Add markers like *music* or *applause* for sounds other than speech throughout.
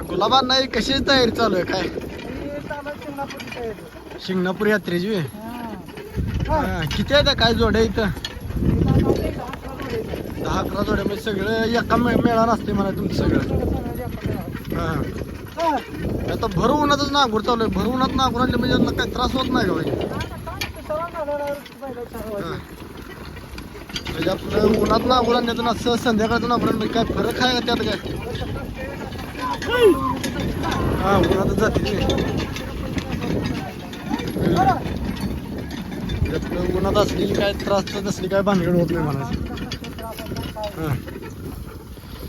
गुलाबा नाही कशी तयारी चालू आहे? काय? शिंगणापूर यात्रेची किती आहेत काय जोड्या इथं? दहा अकरा जोडे जोड्या म्हणजे सगळं एका मेळा नसते म्हणा तुमचं सगळं. हा. आता भर उन्हातच नागूर चालू आहे. भर उन्हात नागूर आणले म्हणजे काही त्रास होत नाही का म्हणजे. म्हणजे आपलं उन्हात नागूर आणण्यातून असं संध्याकाळचं नागूर आणलं काय फरक आहे का त्यात काय? हा उन्हातच जाते उन्हात असली काय त्रास तर असली काय भानगड होत नाही म्हणायचं हा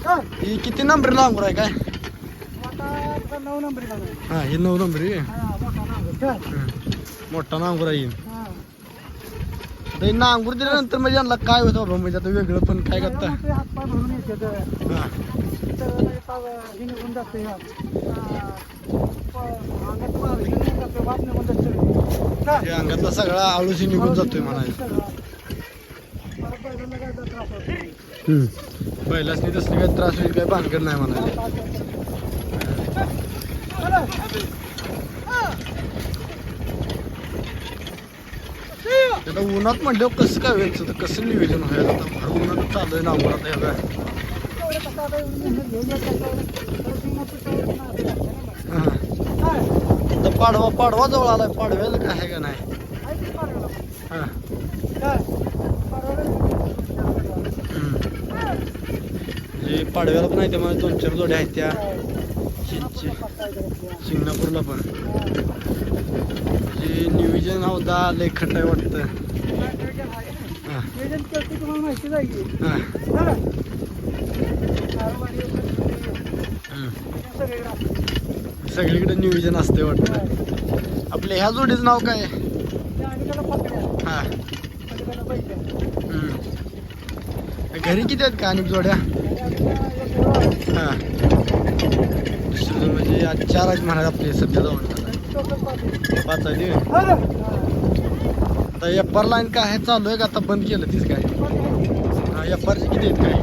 हा. किती नंबर नांगूर आहे काय नऊ नंबरी. हा ही नऊ नंबर हा. मोठा नांगूर आहे नांगूर दिल्यानंतर म्हणजे यांना काय होतं बाबा म्हणजे आता वेगळं पण काय करता त्यामुळे ते हातपाय भरून येतात. हा तर लगे पाव- हे निघून जाते हा. हा. प- अंगात वा- हे निघून जाते, वाफ निघून जाते सगळी. चल. हे अंगातला सगळा आळूशी निघून जातोय म्हणायचं परत बैलांना काय त्रास होत नाही. तसली काही त्रास होईल काय भानगड नाही म्हणायचं चला. आता उन्हात म्हणल्यावर कसं काय व्हायचं तर कसं नियोजन होईल आता भर उन्हात चालू आहे ना हे बघा. एवढं कसं हा. काय? पाडवा पाडवा जवळ आलाय पाडव्याला काय आहे का नाही हां पाडव्याला? काय? पाडव्याला पण आहे त्यामुळे दोन चार जोड्या आहेत त्या शिंगणापूरला पण म्हणजे नियोजन होता लय खट आहे वाटतं हा नियोजन केलं की तुम्हाला माहिती जाईल हा नव्हता लय खटाय वाटत. सगळीकडे नियोजन असते वाटत. आपले ह्या जोडीचं नाव काय? हा. घरी किती आहेत का आणि जोड्या? हा. म्हणजे आज चार आहेत महाराज आपले सध्या जाऊन. पाच आहे आता एप्पर लाईन काय आहे चालू आहे का? आता बंद केलं तीच काय हा एप्परचे किती आहेत काय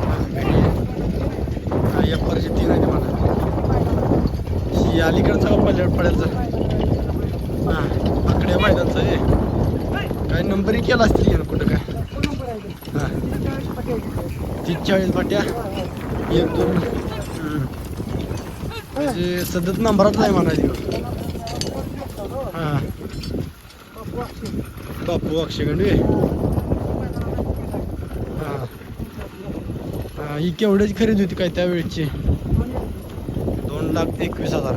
हा, घरी. हा एप्परचे तीन आहेत म्हणा ही अलीकडचा पल्ल्यावर पडेल पडेलचा हा आकडे मैदानचा आहे. काय नंबरही केला असतील यानं कुठं काय? हां. हा तीस चाळीस पाट्या एक दोन. म्हणजे सतत नंबरात नाही म्हणायची हा. बापू अक्षय गंडवे हा. हा ही केवढ्याची खरेदी होती काय त्यावेळेची? दोन लाख एकवीस हजार.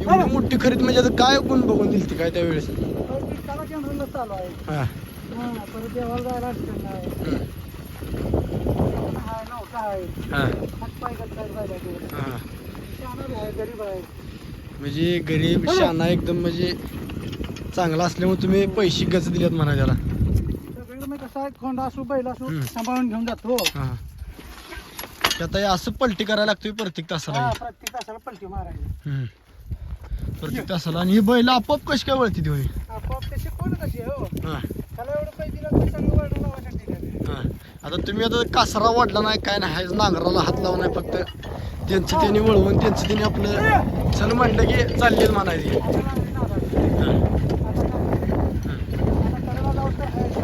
एवढी मोठी खरेदी म्हणजे आता काय कोण बघून दिली ती काय त्यावेळेस? आहे हा. हा, आहे हा. हा म्हणजे गरीब शाना एकदम म्हणजे चांगला असल्यामुळे तुम्ही पैसे गच दिलेत म्हणा त्याला. कसं खोंड असू बैल असू. सांभाळून घेऊन जातो. हा. ते आता हे असं पलटी करायला लागतोय प्रत्येक तासाला. हा, हे. प्रत्येक तासाला पलटी मारायची हम्म. प्रत्येक तासाला. आणि ही बैल आपोआप कशी काय वळती ती होई आपोआप कोण कशी हो? हा. त्याला एवढं पैसे. हा. आता तुम्ही आता कासरा वाढला नाही काय नाही नांगराला हात लावून नाही फक्त. त्यांचं त्यांनी वळवून त्यांचं त्यांनी आपलं चल म्हणलं की चाललेच म्हणायचे. आता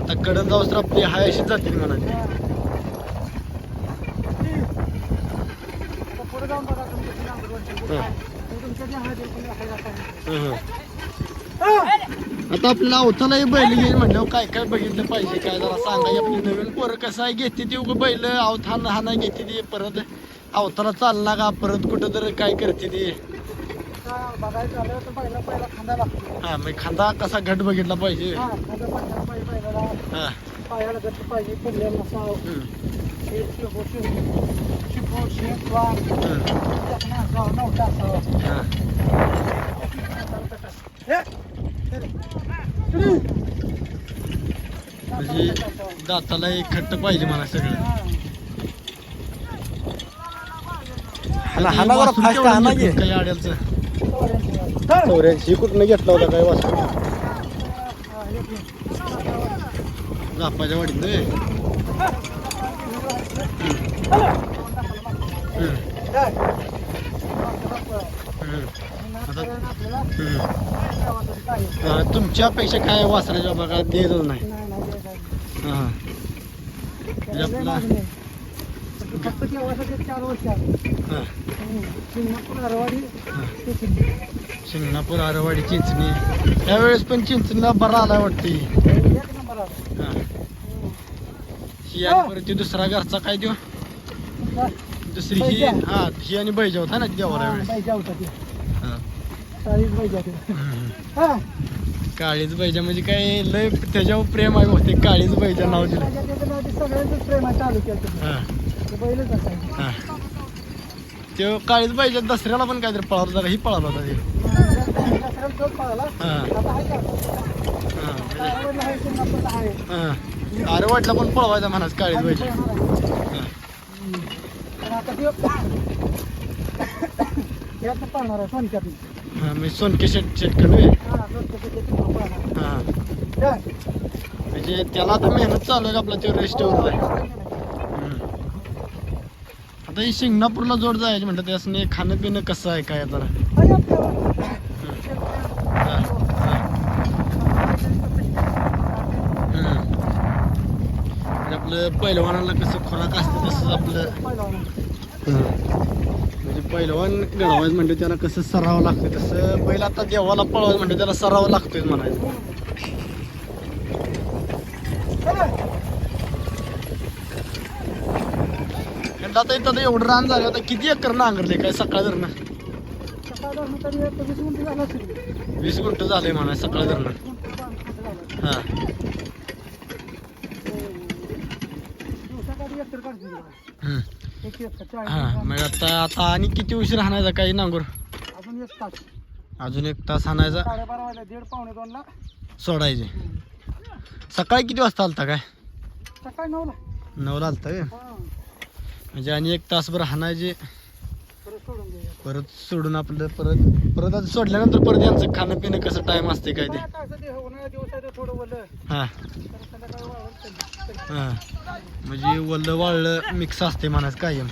आता कडन जाऊस तर आपली हाय अशीच जातील म्हणायची. हा. आता आपल्याला अवतालाही बैल घेईल म्हणल्यावर काय काय बघितलं पाहिजे? काय जरा सांगा. आपली नवीन पोरं कसं आहे? घेते ती उगं बैल? अवत हा नाही घेते ती. परत अवताला चालला का? परत कुठं तर काय करते ती? हा मग खांदा कसा घट बघितला पाहिजे? पायाला पडलेला असावं. नव्हता असावं हा. म्हणजे दाताला एक खट्ट पाहिजे मला सगळं. काय अड्याचं चौऱ्याऐंशी कुठनं घेतला होता काय जापाच्या वाडीत हम्म. नाथपर्यंत आपल्याला काय आहे? अं, तुमच्या अपेक्षा काय वासराच्या बघा द्यायचं नाही नाही, नाही, नाही, नाही. हां त्याला लय आपला- मागणी आहे. फक्त देवासाठी चार वर्ष आहे. हां हम्म. सिंगापूर, अरवाडी, ते चिंचणी. शिंगणापूर आरवाडी चिंचणी त्यावेळेस पण चिंचणीला बरा आला वाटते एक नंबर आला. हां ही आणि परत ती दुसरा घरचा काय देऊ दुसरी ही बैजा. हा ही आणि बैजा होता ना देवाला वेळेस बैजा होता ते. हम्म. हा. काळीच बैजा म्हणजे काय लय त्याच्यावर प्रेम आहे होते काळीच बैजा नाव दिलं. ते सगळ्यांचंच प्रेम आहे तालुक्यात. ते बैलच असायचे. ते काळीच बैजा दसऱ्याला पण काहीतरी पळाला का? ही पळाला होता ते. अरे वाटला पण पळवायचा म्हणाच काळीच आणि बैजा पळणार आहे. हां हम्म. पण आता ते यातनं पळणार आहे सोनक्यातनं. हां सोनके शेट हा, तिथनं. हां काय? म्हणजे त्याला आता मेहनत चालू आहे का आपला ते हम्म. आता ही शिंगणापूरला जोड जायची म्हणतात त्यासने खाणं पिणं कसं आहे काय. हां हां हम्म. म्हणजे आपलं पहिलवानाला कसं खुराक असतं तसंच आपलं पहिलवान. पहिलवान घडवायचं म्हणजे त्याला कसं सरावं लागतं तसं बैल आता देवाला पळवायचं म्हणजे त्याला सरावं लागतोय म्हणायचं. आणि आता इथं एवढं रान झालं आता किती एकर नांगरले काय सकाळ धरणं? वीस मिनिटं झालं झाले म्हणा सकाळ धरणं. हां. दिवसाकाठी हम्म. हां मग आता आता आणि किती उशीर हाणायचा काही नांगूर अजून एक तास. अजून एक तास हाणायचा. साडेबारा वाजता दीड पावणे दोनला. सोडायचे. सकाळी किती वाजता आलता काय? सकाळी नऊला. नऊला आलता काय. म्हणजे आणि एक तासभर हाणायचे. सोडून. परत सोडून आपलं परत परत आता सोडल्यानंतर परत यांचं खाणं पिणं कसं टाइम असते काय ते? आता असं ते उन्हाळ्या दिवस आहे ते थोडं ओलं हां. तर संध्याकाळी वाळवंट कधी- हां. म्हणजे वल्लं वाळलं मिक्स असते म्हणाच कायम.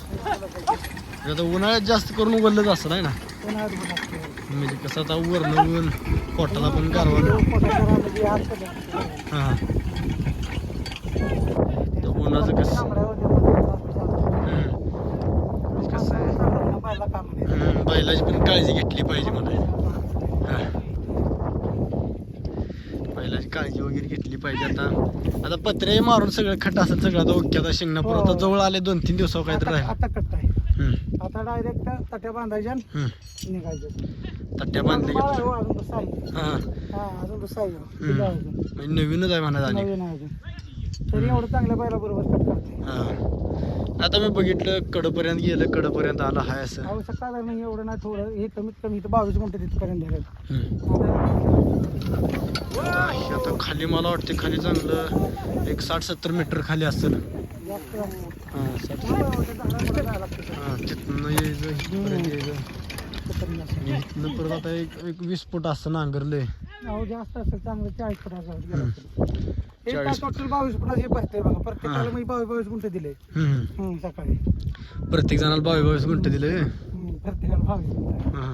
म्हणजे आता उन्हाळ्यात जास्त करून वल्लच असं नाही ना? उन्हाळ्यात ऊन असतं. म्हणजे कसं आता वरण ऊन पोटाला पण गारवा पोटाच्या पडलं. हां. तर उन्हाचं कसं ते मध्ये हम्म. कसं आहे तांबड्याला पाहायला काम नाही. हम्म, बैलाची पण काळजी घेतली पाहिजे म्हणायचं. हा. बैलाची काळजी वगैरे घेतली पाहिजे. आता आता पत्रे मारून सगळं खट असेल सगळं आता ओके आता शिंगणापूर आता जवळ आले दोन तीन दिवसावर काहीतरी आता राहील आता डायरेक्ट तट्या बांधायच्या. निघायचं. तट्ट्या बांधले हो. हा. हा हो. नवीनच आहे म्हणा नवीन आहे तरी एवढं चांगल्या बैला बरोबर करते हा. आता मी बघितलं कडपर्यंत गेलं कडपर्यंत आलं हाय असं. सकाळ नाही एवढं नाही थोडं हे कमीत कमी इथं बावीस मिनिटं तिथपर्यंत झालं. आता खाली मला वाटते खाली चांगलं एक साठ सत्तर मीटर खाली असेल जास्त हा साठ. हा तिथनं यायचं इथपर्यंत यायचं. इथनं परत आता एक एक वीस फूट असं नांगरलंय अहो जास्त असेल चांगलं चाळीस फुटाचं हम्म. हे चाळीस टोटल बावीस फुटाचे भरते बघा. प्रत्येकाला मी बावीस बावीस गुंठ दिले. हम्म. हम्म, सकाळी. प्रत्येक जणाला बावीस बावीस गुंठ दिले हम्म, प्रत्येकाला बावीस गुंठ. हा.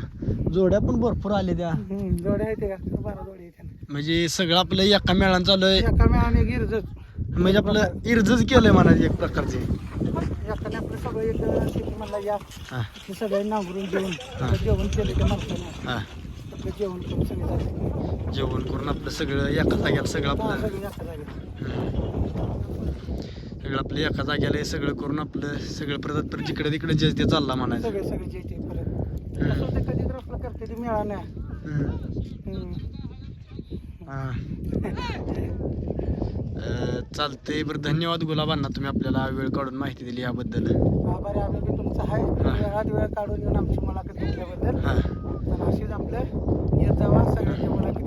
जोड्या पण भरपूर आले त्या. हम्म, जोड्या आहेत का बारा जोड्या आहेत म्हणजे सगळं आपलं एका मेळानं चालू आहे. एका मेळाने गिरजच म्हणजे आपलं इर्जच केलंय म्हणायचं एक प्रकारचे. एकाने आपलं सगळं एक शेती म्हणला या हा. ते सगळे नांगरून हा. आपलं जेवण केलं माणसानं. हा. आपलं जेवण करून सगळे जेवण करून आपलं सगळं एका जाग्याला सगळं हा, आपलं सगळे एका जागेत. हम्म. सगळं आपलं एका जाग्याला हे सगळं करून आपलं सगळं परत परत जिकडे तिकडे जे ते चालला म्हणायचं. सगळे सगळे जे ते परत. कसं होतं कधी तर आपलं करते ते मिळालं हम्म. हा. *laughs* अं, चालतंय बरं धन्यवाद गुलाबांना तुम्ही आपल्याला वेळ काढून माहिती दिली याबद्दल. आभारी आम्ही बी तुमचा आहे. वेळात वेळ काढून येऊन आमची मुलाखत घेतल्याबद्दल. हां. असेच अशीच आपलं येत जावा सगळ्यांच्या मुलाखती